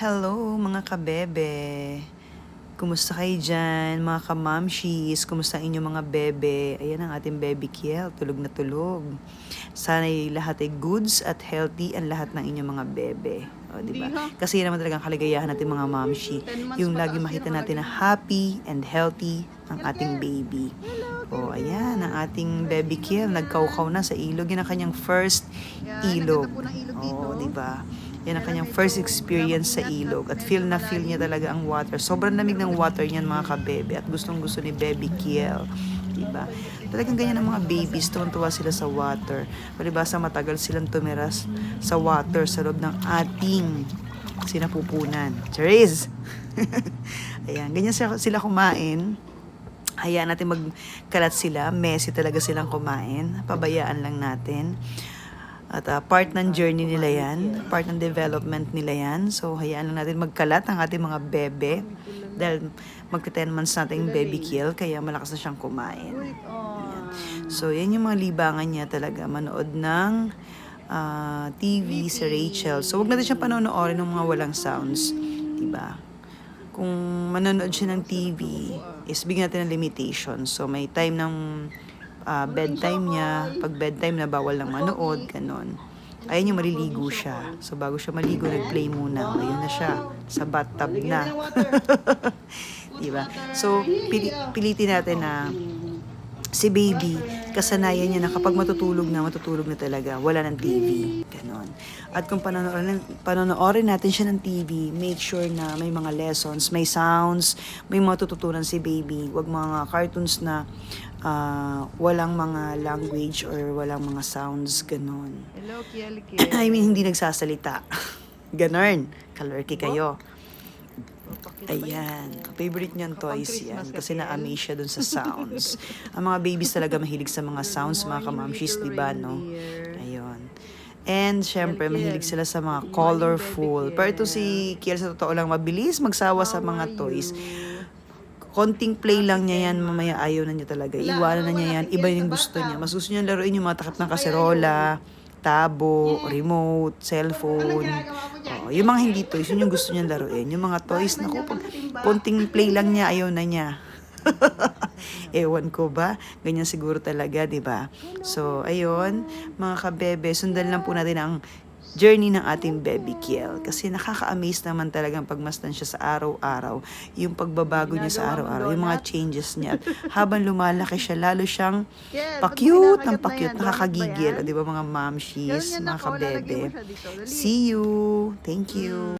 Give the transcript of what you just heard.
Hello mga kabebe! Kumusta kayo dyan, mga kamamshis? Kumusta inyong mga bebe? Ayan ang ating baby Kiel, tulog na tulog. Sana'y lahat ay goods at healthy ang lahat ng inyong mga bebe. O, di ba? Hindi, ha? Kasi yan naman talagang kaligayahan natin mga mamshi. Yung lagi makita natin na happy and healthy ang ating baby. O, ayan, ang ating baby Kiel, nagkaukaw na sa ilog. Yan ang kanyang first ilog. naganda po Yan ang kanyang first experience sa ilog at feel na feel niya talaga ang water. Sobrang lamig ng water niyan mga kabebe at gustong gusto ni Baby Kiel. Diba? Talagang ganyan ang mga babies, tuwan-tuwa sila sa water. Palibasa matagal silang tumiras sa water sa loob ng ating sinapupunan. Cherise! Ayan, ganyan sila kumain. Hayaan natin magkalat sila. Messy talaga silang kumain. Pabayaan lang natin. At ah, part ng journey nila yan. Part ng development nila yan. So, hayaan lang natin magkalat ang ating mga bebe. Dahil magka-10 months natin yung baby kill. Kaya malakas na siyang kumain. Oh. So, yan yung mga libangan niya talaga. Manood ng ah, TV si Rachel. So, wag natin siyang panonoorin ng mga walang sounds. Diba? Kung manonood siya ng TV, is bigyan natin ng limitation. So, may time ng ah, bedtime niya. Pag bedtime na, bawal lang manood. Ganon. Ayun yung maliligo siya. So, bago siya maligo, nag-play muna. Ayun na siya. Sa bathtub na. diba? So, pili- pilitin natin na si baby, kasanayan niya na kapag matutulog na, matutulog na talaga. Wala ng TV. Ganon. At kung panonoodin, panonoodin natin siya ng TV, make sure na may mga lessons, may sounds, may matututunan si baby. Huwag mga cartoons na ah, walang mga language or walang mga sounds. Ganon. Hello, Kiel, Kiel. I mean, hindi nagsasalita. Ganon. Kalorky kayo. Ayan. Favorite niyan toys yan. Kasi na-amaze siya dun sa sounds. Ang mga babies talaga mahilig sa mga sounds, mga kamamshis, di ba, no? Ayun. And, syempre, mahilig sila sa mga colorful. Pero ito si Kiel, sa totoo lang, mabilis magsawa sa mga toys. Konting play lang niya yan, mamaya ayaw na niya talaga. Iwanan na niya yan, iba yung gusto niya. Mas gusto niya laruin yung mga takip ng kaserola, tabo, remote, cellphone. Yung mga hindi toys, yun yung gusto niya laruin. Yung mga toys, naku, pag konting play lang niya, ayaw na niya. Ewan ko ba? Ganyan siguro talaga, di ba? So, ayun, mga kabebe, sundan lang po natin ang journey ng ating baby Kiel. Kasi nakaka-amaze naman talagang pagmasdan siya sa araw-araw. Yung pagbabago niya sa araw-araw, yung mga changes niya. Habang lumalaki siya, lalo siyang pa-cute ng pa-cute, nakakagigil. O, di ba mga momshies, mga kabebe. See you! Thank you!